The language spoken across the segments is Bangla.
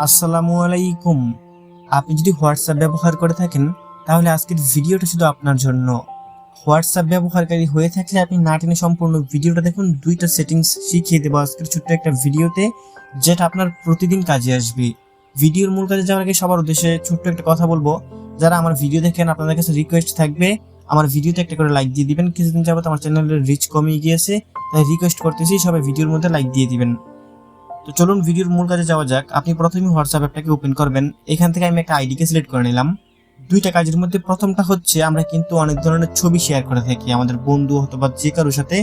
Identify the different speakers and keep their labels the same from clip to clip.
Speaker 1: আসসালামু আলাইকুম। আপনি যদি হোয়াটসঅ্যাপ ব্যবহার করে থাকেন, তাহলে আজকের ভিডিওটা শুধু আপনার জন্য। হোয়াটসঅ্যাপ ব্যবহারকারী হয়ে থাকলে আপনি না টেনে সম্পূর্ণ ভিডিওটা দেখুন, দুইটা সেটিংস শিখিয়ে দেবো আজকের ছোট্ট একটা ভিডিওতে, যেটা আপনার প্রতিদিন কাজে আসবে। ভিডিওর মূল কাজে যাওয়ার আগে সবার উদ্দেশ্যে ছোট্ট একটা কথা বলব। যারা আমার ভিডিও দেখেন, আপনাদের কাছে রিকোয়েস্ট থাকবে, আমার ভিডিওতে একটা করে লাইক দিয়ে দিবেন। কিছুদিন যাবত আমার চ্যানেলের রিচ কমিয়ে গিয়েছে, তাই রিকোয়েস্ট করতেছি সবাই ভিডিওর মধ্যে লাইক দিয়ে দিবেন। তো চলুন ভিডিওর মূল কাজে যাওয়া যাক। আপনি প্রথমে হোয়াটসঅ্যাপ অ্যাপটাকে ওপেন করবেন। এখান থেকে আমি একটা আইডিকে সিলেক্ট করে নিলাম। দুইটা কাজের মধ্যে প্রথমটা হচ্ছে, আমরা কিন্তু অনেক ধরনের ছবি শেয়ার করে থাকি। আমাদের বন্ধু অথবা যে কারোর সাথে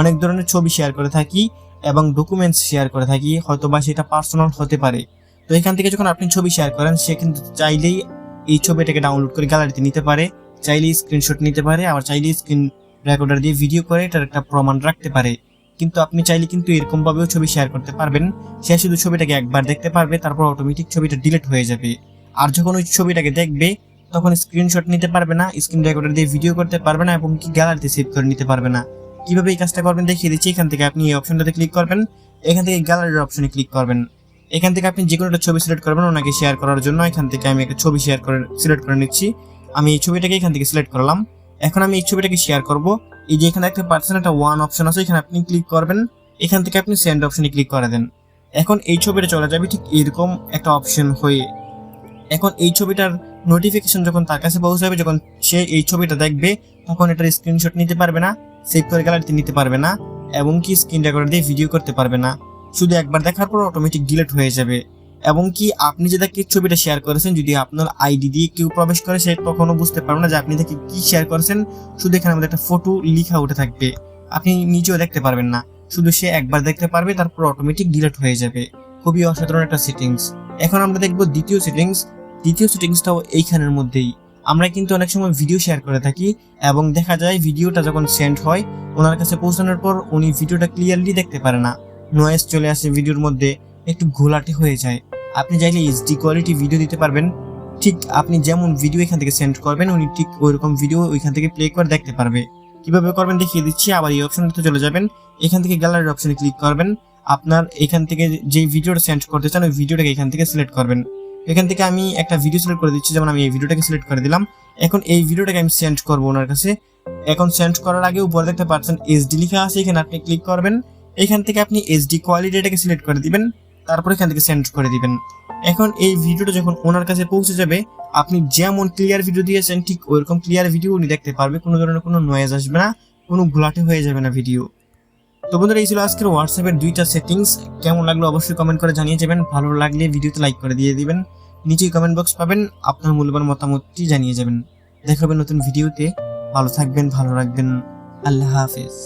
Speaker 1: অনেক ধরনের ছবি শেয়ার করে থাকি এবং ডকুমেন্টস শেয়ার করে থাকি। হয়তোবা সেটা পার্সোনাল হতে পারে। তো এখান থেকে যখন আপনি ছবি শেয়ার করেন, সে কিন্তু চাইলেই এই ছবিটাকে ডাউনলোড করে গ্যালারিতে নিতে পারে। চাইলেই স্ক্রিনশট নিতে পারে। আবার চাইলেই স্ক্রিন রেকর্ডার দিয়ে ভিডিও করে, এটার একটা প্রমাণ রাখতে পারে। কিন্তু আপনি চাইলে কিন্তু এরকম ভাবেও ছবি শেয়ার করতে পারবেন। সে শুধু ছবিটাকে একবার দেখতে পারবে, তারপর অটোমেটিক ছবিটা ডিলিট হয়ে যাবে। আর যখন ওই ছবিটাকে দেখবে, তখন স্ক্রিনশট নিতে পারবে না স্ক্রিন রেকর্ডার দিয়ে ভিডিও করতে পারবে না এবং কি গ্যালারিতে সেভ করে নিতে পারবে না। কীভাবে এই কাজটা করবেন দেখিয়ে দিচ্ছি, এখান থেকে আপনি এই অপশনটাতে ক্লিক করবেন। এখান থেকে গ্যালারির অপশনে ক্লিক করবেন। এখান থেকে আপনি যে কোনো একটা ছবি সিলেক্ট করবেন ওনাকে শেয়ার করার জন্য, এখান থেকে আমি একটা ছবি শেয়ার করে সিলেক্ট করে নিচ্ছি। আমি এই ছবিটাকে এখান থেকে সিলেক্ট করলাম। এখন আমি এই ছবিটাকে শেয়ার করব। এই যে এখানে একটা পার্সেন্ট একটা ওয়ান অপশন আছে, এখানে আপনি ক্লিক করবেন, এখান থেকে আপনি সেন্ড অপশনে ক্লিক করে দেন। এখন এই ছবিটা চলে যাবে, ঠিক এরকম একটা অপশন হয়ে। এখন এই ছবিটার নোটিফিকেশন যখন তার কাছে পৌঁছাবে যখন সে এই ছবিটা দেখবে, তখন এটার স্ক্রিনশট নিতে পারবে না সেভ করে গ্যালারিতে নিতে পারবে না, এবং কি স্ক্রিন রেকর্ডার দিয়ে ভিডিও করতে পারবে না। শুধু একবার দেখার পর অটোমেটিক ডিলিট হয়ে যাবে। এবং কি আপনি যে তাকে ছবিটা শেয়ার করেছেন, যদি আপনার আইডি দিয়ে কেউ প্রবেশ করে, সে কখনো বুঝতে পারবে না যে আপনি তাকে কি শেয়ার করেছেন। শুধু এখানে আমাদের একটা ফটো লিখা উঠে থাকবে। আপনি নিচেও দেখতে পারবেন না। শুধু সে একবার দেখতে পারবে, তারপর অটোমেটিক ডিলিট হয়ে যাবে। খুবই অসাধারণ একটা সেটিংস এখন আমরা দেখব দ্বিতীয় সেটিংস দ্বিতীয় সেটিংসটাও এইখানের মধ্যেই। আমরা কিন্তু অনেক সময় ভিডিও শেয়ার করে থাকি এবং দেখা যায় ভিডিওটা যখন সেন্ড হয়, ওনার কাছে পৌঁছানোর পর উনি ভিডিওটা ক্লিয়ারলি দেখতে পারে না। নয়েজ চলে আসে ভিডিওর মধ্যে, একটু ঘোলাটে হয়ে যায়। আপনি চাইলে এইচডি কোয়ালিটি ভিডিও দিতে পারবেন। ঠিক আপনি যেমন ভিডিও এখান থেকে সেন্ড করবেন, উনি ঠিক ওইরকম ভিডিও ওইখান থেকে প্লে করে দেখতে পারবে। কীভাবে করবেন দেখিয়ে দিচ্ছি, আবার এই অপশনটাতে চলে যাবেন। এখান থেকে গ্যালারির অপশনে ক্লিক করবেন। আপনার এখান থেকে যে ভিডিওটা সেন্ড করতে চান, ওই ভিডিওটাকে এখান থেকে সিলেক্ট করবেন। এখান থেকে আমি একটা ভিডিও সিলেক্ট করে দিচ্ছি, যেমন আমি এই ভিডিওটাকে সিলেক্ট করে দিলাম। এখন এই ভিডিওটাকে আমি সেন্ড করব ওনার কাছে। এখন সেন্ড করার আগে উপরে দেখতে পাচ্ছেন এইচডি লেখা আছে, এখানে আপনি ক্লিক করবেন। এখান থেকে আপনি এইচডি কোয়ালিটিটাকে সিলেক্ট করে দিবেন। তারপর এখান থেকে সেন্ড করে দিবেন। এখন এই ভিডিওটা যখন ওনার কাছে পৌঁছে যাবে, আপনি যেমন ক্লিয়ার ভিডিও দিয়েছেন, ঠিক ওইরকম ক্লিয়ার ভিডিও উনি দেখতে পারবে, কোনো ধরনের কোনো নয়েজ আসবে না, কোনো ঘোলাটে হয়ে যাবে না ভিডিও তো বন্ধুরা, এই ছিল আজকের হোয়াটসঅ্যাপের দুইটা সেটিংস কেমন লাগল অবশ্যই কমেন্ট করে জানিয়ে যাবেন। ভালো লাগলে ভিডিওতে লাইক করে দিয়ে দিবেন। নিচেই কমেন্ট বক্স পাবেন, আপনার মূল্যবান মতামতটি জানিয়ে যাবেন। দেখা হবে নতুন ভিডিওতে ভালো থাকবেন, ভালো রাখবেন। আল্লাহ হাফেজ।